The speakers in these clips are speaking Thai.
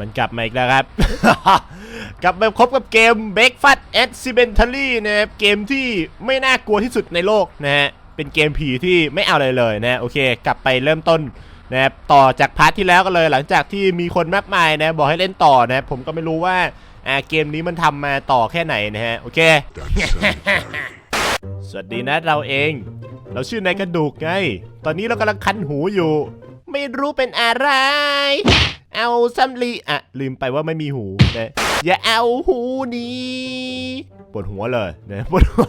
มันกลับมาอีกแล้วครับ กลับมาครบกับเกม Breakfast at Cemetery นะครับเกมที่ไม่น่ากลัวที่สุดในโลกนะฮะเป็นเกมผีที่ไม่เอาอะไรเลยนะโอเค กลับไปเริ่มต้นนะครับต่อจากพาร์ทที่แล้วกันเลยหลังจากที่มีคนมากมายนะบอกให้เล่นต่อนะผมก็ไม่รู้ว่าอ่าเกมนี้มันทำมาต่อแค่ไหนนะฮะโอเค สวัสดีนะเราเอง เราชื่อนายกระดูกไง ตอนนี้เรากำลังคันหูอยู่ ไม่รู้เป็นอะไร เอาซัมลีอะ ลืมไปว่าไม่มีหูนะอย่าเอาหูนี้ปวดหัวเลยนะปวดหัว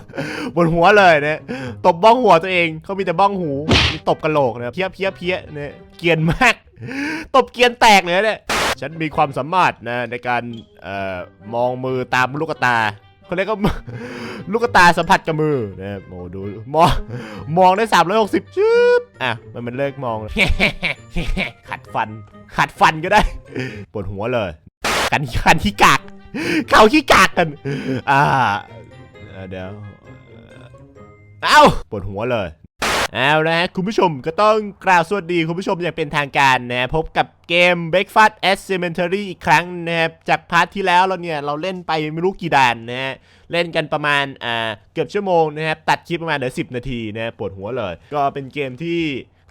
ปวดหัวเลยนะตบบ้องหัวตัวเองเขามีแต่บ้องหูมีตบกระโหลกนะเพี้ยเพี้ยเพี้ยเนี่ยเกียนมาก ตบเกียนแตกเลยเนี่ยฉันมีความสามารถนะในการเอ่อมองมือตามลูกตา เขาเรียกก็ลูกตาสัมผัสกับมือนะโมดูมองมองได้360ชืบอะมันเป็นเลิกมองขัดฟัน ขัดฟันก็ได้ปวดหัวเลย กันกันขี้กากเขาขี้กากกัน อ่าเอ่อเดี๋ยวเอ้าปวดหัวเลย เอาละฮะคุณผู้ชมก็ต้องกล่าวสวัสดีคุณผู้ชมอย่างเป็นทางการนะฮะพบกับเกม Breakfast at Cemetery อีกครั้งนะครับจากพาร์ทที่แล้วเราเนี่ยเราเล่นไปไม่รู้กี่ด่านนะฮะเล่นกันประมาณอ่าเกือบชั่วโมงนะครับตัดคลิปประมาณเหลือสินาทีนะปวดหัวเลย ก็เป็นเกมที่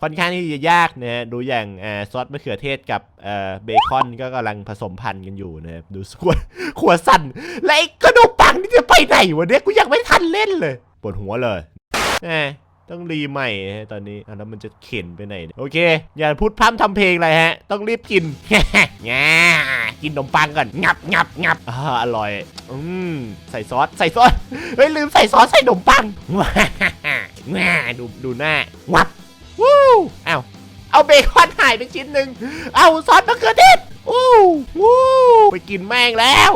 ค่อนข้างที่จะยากนะฮะดูอย่างอาซอสมะเขือเทศกับเบคอนก็กำลังผสมพันธุ์กันอยู่นะครับดูขวดขวดสั่นและไอ้กระดูกปังนี่จะไปไหนวะเนี่ยกูยังไม่ทันเล่นเลย ปวดหัวเลยแหม ต้องรีใหม่ฮะตอนนี้อะแล้วมันจะเข็นไปไหนเนี่ยโอเค อย่าพูดพร่ำทำเพลงเลยฮะ ต้องรีบกิน แง่กินขนมปังก่อนงับงับงับอ่าอร่อย อืมใส่ซอสใส่ซอสเฮ้ยลืมใส่ซอสใส่ขนมปังว้าดูดูหน้าวับวู้อ้าวเอาเบคอนหายไปชิ้นหนึ่งเอาซอสมะเขือเทศวู้วู้ไปกินแม่งแล้ว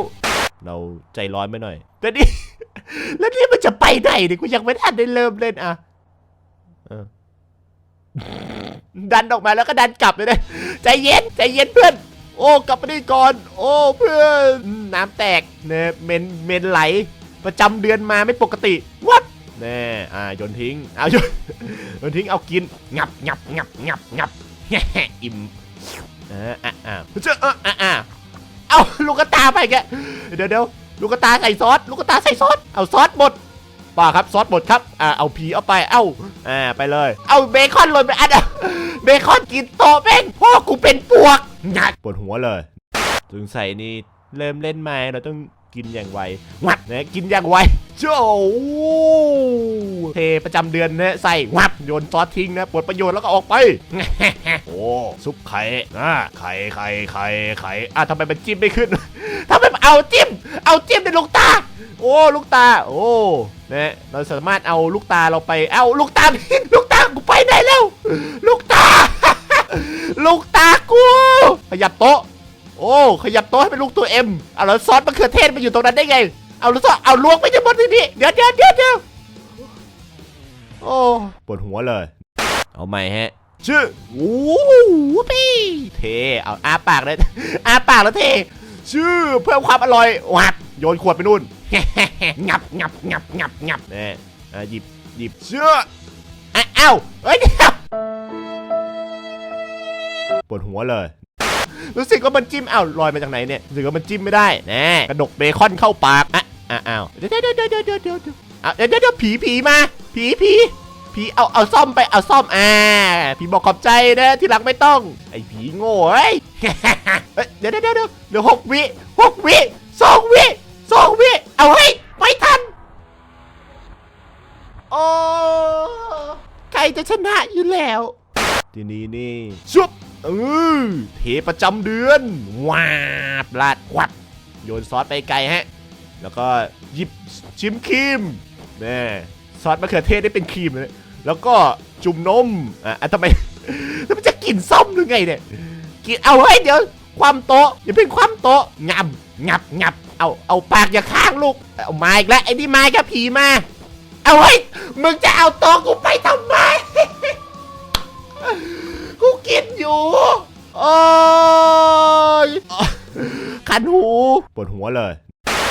เราใจร้อนไปหน่อยแต่นี่แล้วนี่มันจะไปไหนเนี่ยกูยังไม่ทันได้เริ่มเล่นอะ ดันออกมาแล้วก็ดันกลับเลยนะใจเย็นใจเย็นเพื่อน โอ้กลับมานี่ก่อน โอ้เพื่อนน้ำแตกเนี่ยเมนเมนไหล ประจำเดือนมาไม่ปกติวัดแน่อ่าโยนทิ้งเอาโยนโยนทิ้งเอากินงับงับงับงับงับอิ่มเอออะอะเจ้าเอออะอะเอาลูกกระตาไปแกเดี๋ยวเดี๋ยวลูกกระตาใส่ซอสลูกกระตาใส่ซอสเอาซอสหมด ป่าครับซอสหมดครับอ่าเอาผีเอาไปเอ้าอ่าไปเลย เอาเบคอนหล่นไปอันเบคอนกินโตะแม่งพ่อกูเป็นปวกงัดปวดหัวเลยถึงใส่นี่เริ่มเล่นมาเราต้องกินอย่างไววัดนะกินอย่างไวโจ้เทประจำเดือนนะใส่วับโยนซอสทิ้งนะปวดประโยชน์แล้วก็ออกไป โอ้ซุปไข่นะไข่ไข่ไข่ไข่อะทำไมมันจิ้มไม่ขึ้นทำไมมัน เอาจิ้ม เอาจิ้มในลูกตา โอ้ลูกตา โอ้นะเราสามารถเอาลูกตาเราไป เอาลูกตาลูกตากูไปไหนแล้ว ลูกตา ลูกตากู ขยับโต๊ะ โอ้ ขยับโต๊ะให้เป็นลูกตัวเอ็มเอาแล้วซอสมะเขือเทศมาอยู่ตรงนั้นได้ไง เอาแล้วซอสเอาลวกไปจะหมดทีนี้เดี๋ยวเดี๋ยวเดี๋ยวเดี๋ยวโอ้ปวดหัวเลย เอาใหม่ฮะชื่อวูปี้เท เอาอาปากเลยอาปากแล้วเท ชื่อเพิ่มความอร่อยวัดโยนขวดไปนู่นงับงับงับงับงับแน่อะหยิบหยิบเชื่อเอ้าเฮ้ยเดี๋ยวปวดหัวเลยรู้สึกว่ามันจิ้มอ้าวลอยมาจากไหนเนี่ยรู้สึกว่ามันจิ้มไม่ได้แน่กระดกเบคอนเข้าปากอะอ้าวเดี๋ยวเดี๋ยวเดี๋ยวเดี๋ยวเดี๋ยวเดี๋ยวเดี๋ยวเดี๋ยวผีผีมาผีผีผีเอาเอาซ่อมไปเอาซ่อมอ่าผีบอกขอบใจนะทีหลังไม่ต้อง ไอ้ผีโง่เอ้ย เอ้ยเดี๋ยวเดี๋ยวเดี๋ยวเดี๋ยวเหลือหกวิหกวิสองวิสองวิเอาให้ไม่ทัน โอ้ใครจะชนะอยู่แล้ว ทีนี้นี่ชุบเออเทประจำเดือนวาบลาดควัด โยนซอสไปไกลฮะ แล้วก็หยิบชิมครีมแน่ซอสมะเขือเทศได้เป็นครีมเลยแล้วก็จุ่มนมอะอะทำไมแล้วมันจะกลิ่นส้มหรือไงเนี่ย กินเอาเฮ้ยเดี๋ยวความโต๊ะอย่าเพิ่งความโต๊ะงับงับงับเอาเอาปากอย่าข้างลูกเอามาอีกแล้วไอ้นี่มากับผีมาเอาเฮ้ยมึงจะเอาโต๊ะกูไปทำไมกูกินอยู่โอ้ยคันหูปวดหัวเลย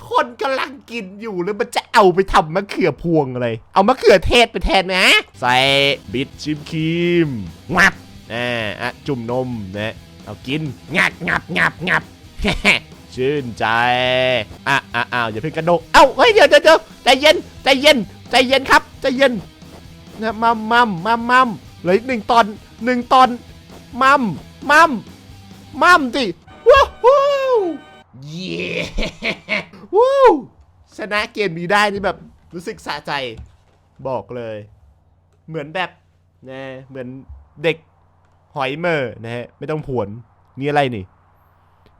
คนกำลังกินอยู่แล้วมันจะเอาไปทำมะเขือพวงอะไร เอามะเขือเทศไปแทนนะ ใส่บิดชิมครีมงับอ่าอะจุ่มนมนะ เอากินงับงับงับงับชื่นใจอะอะอ้าวอย่าเพิ่งกระโดดเอ้าเฮ้ยเดี๋ยวเดี๋ยวเดี๋ยวใจเย็นใจเย็นใจเย็นครับใจเย็นนะมัมมัมมัมมัมเหลืออีกหนึ่งตอนหนึ่งตอนมัมมัมมัมสิว้าวฮู้เย้วู้ชนะเกมนี้ได้นี่แบบรู้สึกสะใจบอกเลย เหมือนแบบนะเหมือนเด็ก หอยเมอร์นะฮะ ไม่ต้องผวนนี่อะไรนี่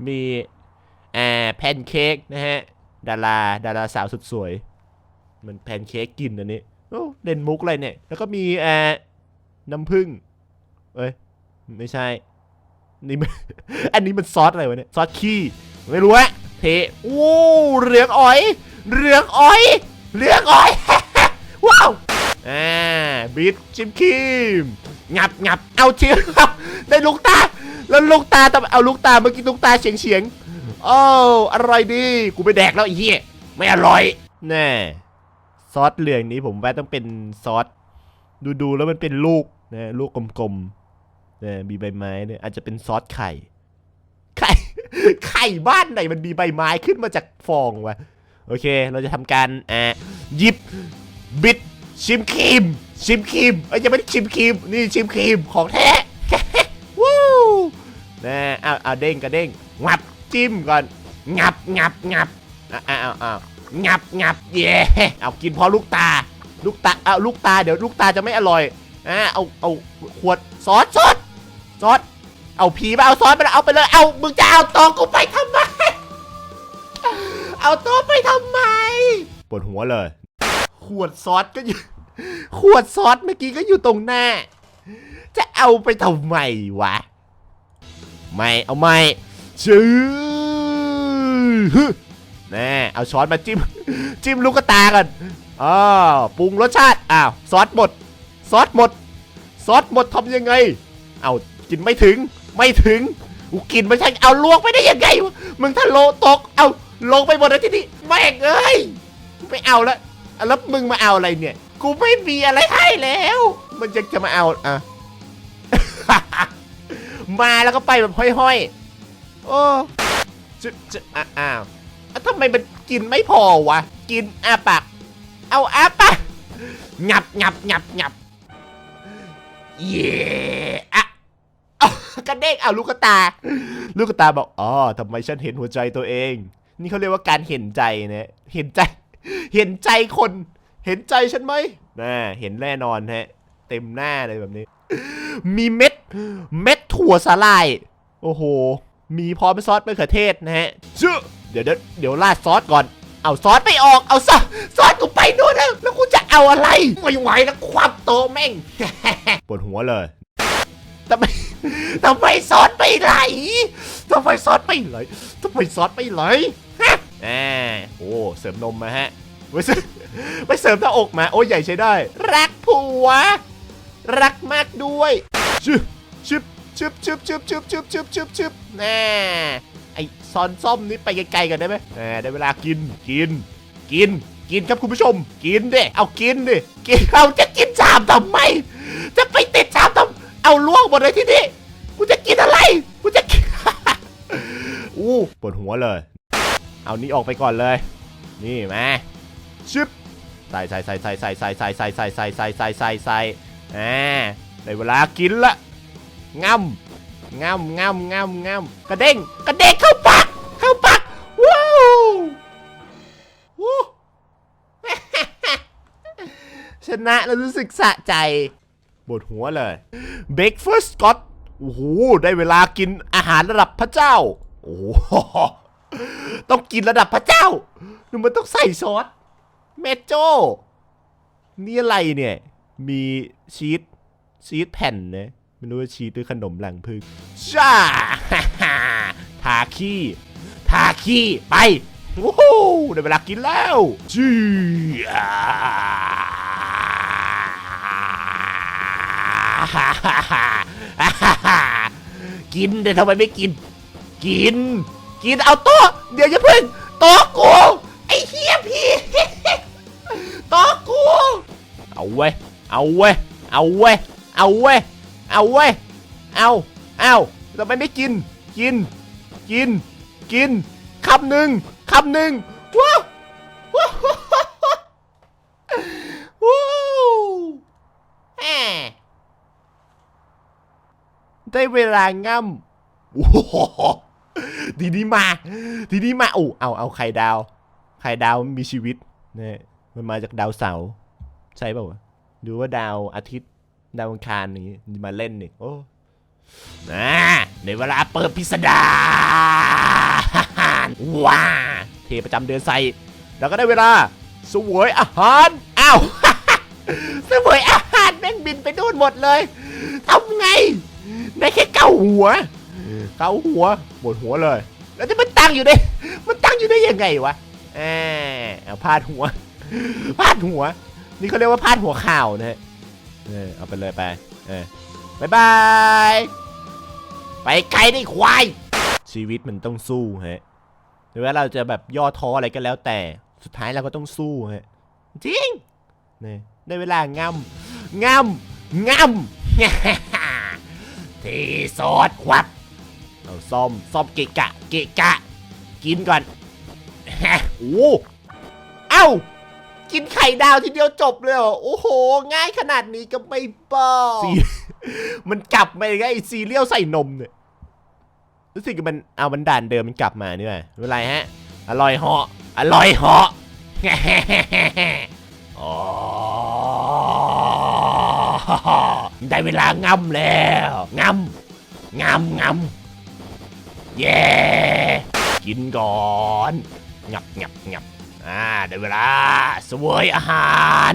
มีอ่าแพนเค้กนะฮะ ดาราดาราสาวสุดสวยเหมันแพนเค้กกินอันนี้โอ้เด่นมุกอะไรเนี่ย แล้วก็มีอ่าน้ำผึ้งเอ้ย ไม่ใช่ นี่มันอันนี้มันซอสอะไรวะเนี่ย ซอสขี้ ไม่รู้อะเทโอ้เหลืองอ้อยเหลืองอ้อยเหลืองอ้อย ว้าวอ่า บิดชิมครีมงับงับเอาเชียวได้ลูกตา แล้วลูกตาแต่เอาลูกตาเมื่อกี้ลูกตาเฉียงเฉียงโอ้อร่อยดี กูไปแดกแล้วไอ้เหี้ยไม่อร่อย แน่ ซอสเหลืองนี้ผมว่าต้องเป็นซอสดูดูๆแล้วมันเป็นลูกนะลูกกลมๆนะมีใบไม้เนี่ยอาจจะเป็นซอสไข่ ไข่ ไข่บ้านไหนมันมีใบไม้ขึ้นมาจากฟองวะ โอเค เราจะทำการอ่าหยิบบิดชิมครีม ชิมครีมเอ้ยยังไม่ได้ชิมครีมนี่ชิมครีมของแท้ วู้นะเอาเอาเด้งก็เด้งงับจิ้มก่อนงับงับงับอ้าวอ้าวอ้างับงับเย่เอากินพอลูกตา ลูกตาเอาลูกตาเดี๋ยวลูกตาจะไม่อร่อยอ่าเอาเอาขวดซอสซอสซอสเอาผีมาเอาซอสมาเอาไปเลยเอามึงจะเอาตองกูไปทำไม เอาโต๊ะไปทำไมปวดหัวเลย ขวดซอสก็อยู่ ขวดซอสเมื่อกี้ก็อยู่ตรงหน้า จะเอาไปทำไมวะ ไม่เอาไม่ชื่อแน่เอาช้อนมาจิ้ม จิ้มลูกกระตากันอ๋อปรุงรสชาติ อ้าวซอสหมด ซอสหมด ซอสหมดทำยังไง เอากินไม่ถึง ไม่ถึงกูกินไม่ใช่เอาลวกไม่ได้ยังไง มึงถ้าโลตก เอาลงไปหมดแล้วที่นี่แม่งเอ้ย ไม่เอาละแล้วมึงมาเอาอะไรเนี่ย กูไม่มีอะไรให้แล้ว มันยังจะมาเอาอะ มาแล้วก็ไปแบบห้อยๆ โอ้จะจะอะอ้าวทำไมมันกินไม่พอวะ กินอาปาก เอาอาปากงับงับงับงับเย่อะกระเด้งเอาลูกกระตา ลูกกระตาบอกอ๋อทำไมฉันเห็นหัวใจตัวเอง นี่เขาเรียกว่าการเห็นใจนะ เห็นใจ เห็นใจคน เห็นใจฉันไหมน่าเห็นแน่นอนฮะ เต็มหน้าเลยแบบนี้ มีเม็ด เม็ดถั่วสาลาย โอ้โห มีพร้อมซอสมะเขือเทศนะฮะชื่อเดี๋ยวเดี๋ยวเดี๋ยวราดซอสก่อน เอาซอสไม่ออก เอาซอสซอสกูไปนู่นแล้วกูจะเอาอะไร ไม่ไหวแล้วความโตแม่ง ปวดหัวเลยทำไมทำไมซอสไม่ไหลทำไมซอสไม่ไหลทำไมซอสไม่ไหลฮะอ่าโอ้ เสริมนมมาฮะ ไว้เสริมไว้เสริมหน้าอกมา โอ้ใหญ่ใช้ได้ รักผัว รักมากด้วยชึบชึบชึบชึบชึบชึบชึบชึบชึบชึบแน่ไอซอนส้มนี่ไปไกลๆกันได้ไหมแน่ได้เวลากินกิน กินกินครับคุณผู้ชม กินดิเอากินดิกินเราจะกินชามทำไม จะไปติดชามทำเอาล่วงหมดเลยที่นี่กูจะกินอะไรกูจะกินอู้ปวดหัวเลย เอานี้ออกไปก่อนเลย นี่มา ชึบใส่ใส่ใส่ใส่ใส่ใส่ใส่ใส่ใส่ใส่ใส่ใส่ใส่ใส่อ่าได้เวลากินละง่ำง่ำง่ำง่ำง่ำกระเด้งกระเด้งเข้าปากเข้าปากว้าววู้ชนะแล้วรู้สึกสะใจปวดหัวเลยเบรกฟ r ส t ก็โอ้โหได้เวลากินอาหารระดับพระเจ้าโอ้โหต้องกินระดับพระเจ้าหนูมันต้องใส่ซอส เมโจนี่อะไรเนี่ย มีชีสชีสแผ่นนะไม่รู้ว่าชีสหรือขนมหลังพึ่งจ้าทาขี้ทาขี้ไปโอ้โหได้เวลากินแล้วจีกินแต่ทำไมไม่กิน กิน กินเอาโต๊ะ เดี๋ยวอย่าเพิ่งโต๊ะกู เอาเว้ย เอาเว้ย เอาเว้ย เอาเว้ย เอาเว้ย เอาเอาทำไมไม่กิน กิน กิน กินคำหนึ่งคำหนึ่งว้าวว้าวว้าวแหมได้เวลาง่ำโอ้โหทีนี้มา ทีนี้มาโอ้เอา เอาไข่ดาว ไข่ดาวมันมีชีวิตเนี่ยมันมาจากดาวเสาร์ ใช่ป่าวดูว่าดาวอาทิตย์ ดาวอังคารอย่างงี้มาเล่นนี่โอ้นะในเวลาเปิดพิสดารว้าเทประจำเดือนใส่แล้วก็ได้เวลาสวยอาหารอ้าวสวยอาหารแม่งบินไปนู่นหมดเลยทำไงได้แค่เกาหัวเกาหัวหมดหัวเลย แล้วจะมันตั้งอยู่ได้ มันตั้งอยู่ได้ยังไงวะแอบเอาพาดหัวพาดหัว นี่เขาเรียกว่าพาดหัวข่าวนะฮะเออเอาไปเลยไป เออบายบาย ไปไกลได้ควาย ชีวิตมันต้องสู้ฮะไม่ว่าเราจะแบบย่อท้ออะไรก็แล้วแต่ สุดท้ายเราก็ต้องสู้ฮะ จริงนี่ได้เวลางำงำงำที่สอดควับเอาซ่อมซ่อมเกะกะ เกะกะ กินก่อนโอ้เอ้า กินไข่ดาวทีเดียวจบเลยเหรอโอ้โห ง่ายขนาดนี้ก็ไม่บอกซี มันกลับมาไงไอ้ซีเรียลใส่นมเนี่ยรู้สึกมันเอามันด่านเดิมมันกลับมานี่ไงไม่เป็นไรฮะ อร่อยเหาะอร่อยเหาะ อ๋อได้เวลาง่ำแล้วง่ำง่ำง่ำเย้กินก่อน งับงับงับ อ่าได้เวลาสวยอาหาร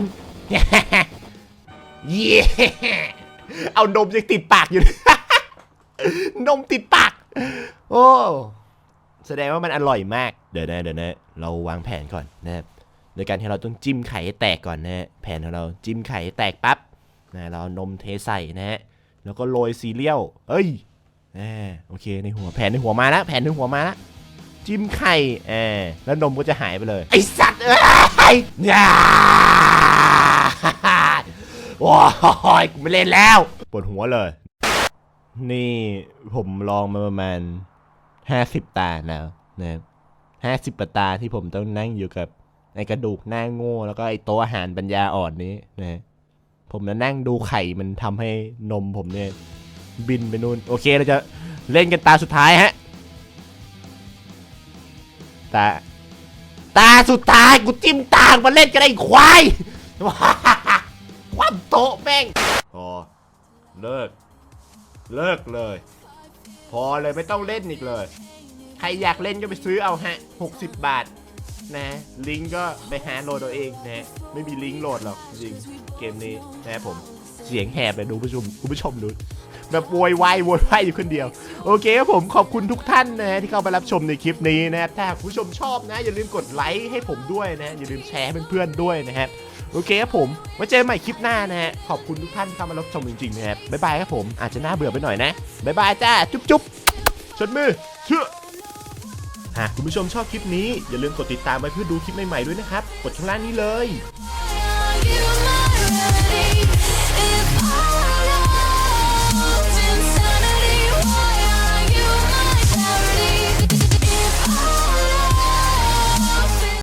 เย้เอานมยังติดปากอยู่ นมติดปาก โอ้แสดงว่ามันอร่อยมาก เดี๋ยวนะเดี๋ยวนะ เราวางแผนก่อนนะครับโดยการที่เราต้องจิ้มไข่ให้แตกก่อนนะ แผนของเราจิ้มไข่ให้แตกปั๊บนะเราเอานมเทใส่นะฮะแล้วก็โรยซีเรียลเอ้ยอ่าโอเคในหัวแผนในหัวมาแล้วแผนในหัวมาแล้ว จิ้มไข่เออแล้วนมก็จะหายไปเลย ไอสัตว์เอ้ยอย่าว้ายกูไม่เล่นแล้วปวดหัวเลย นี่ผมลองมาประมาณห้าสิบตาแล้วนะครับห้าสิบตาที่ผมต้องนั่งอยู่กับไอ้กระดูกหน้าโง่แล้วก็ไอ้โต๊ะอาหารปัญญาอ่อนนี้นะผมจะนั่งดูไข่มันทำให้นมผมเนี่ย บินไปนู่น โอเคเราจะเล่นกันตาสุดท้ายฮะ ตา ตาสุดท้ายกูจิ้มตางมาเล่นกันไอ้ควายความโต๊ะแม่งพอเลิก เลิกเลย พอเลยไม่ต้องเล่นอีกเลย ใครอยากเล่นก็ไปซื้อเอาฮะ 60 บาทนะลิงก์ก็ไปหาโหลดเอาเองนะไม่มีลิงก์โหลดหรอกจริงเกมนี้นะผมเสียงแหบเลยดูผู้ชมคุณผู้ชมดู แบบโวยวายโวยวายอยู่คนเดียว โอเคครับผมขอบคุณทุกท่านนะที่เข้ามารับชมในคลิปนี้นะครับถ้าคุณผู้ชมชอบนะ อย่าลืมกดไลค์ให้ผมด้วยนะอย่าลืมแชร์ให้เพื่อนๆด้วยนะครับโอเคครับผมไว้เจอกันใหม่คลิปหน้านะฮะขอบคุณทุกท่านที่เข้ามารับชมจริงๆนะครับบ๊ายบายครับผมอาจจะน่าเบื่อไปหน่อยนะบ๊ายบายจ้าจุ๊บจุ๊บชนมือเชื่อหากคุณผู้ชมชอบคลิปนี้อย่าลืมกดติดตามไว้เพื่อดูคลิปใหม่ๆด้วยนะครับ กดข้างล่างนี้เลย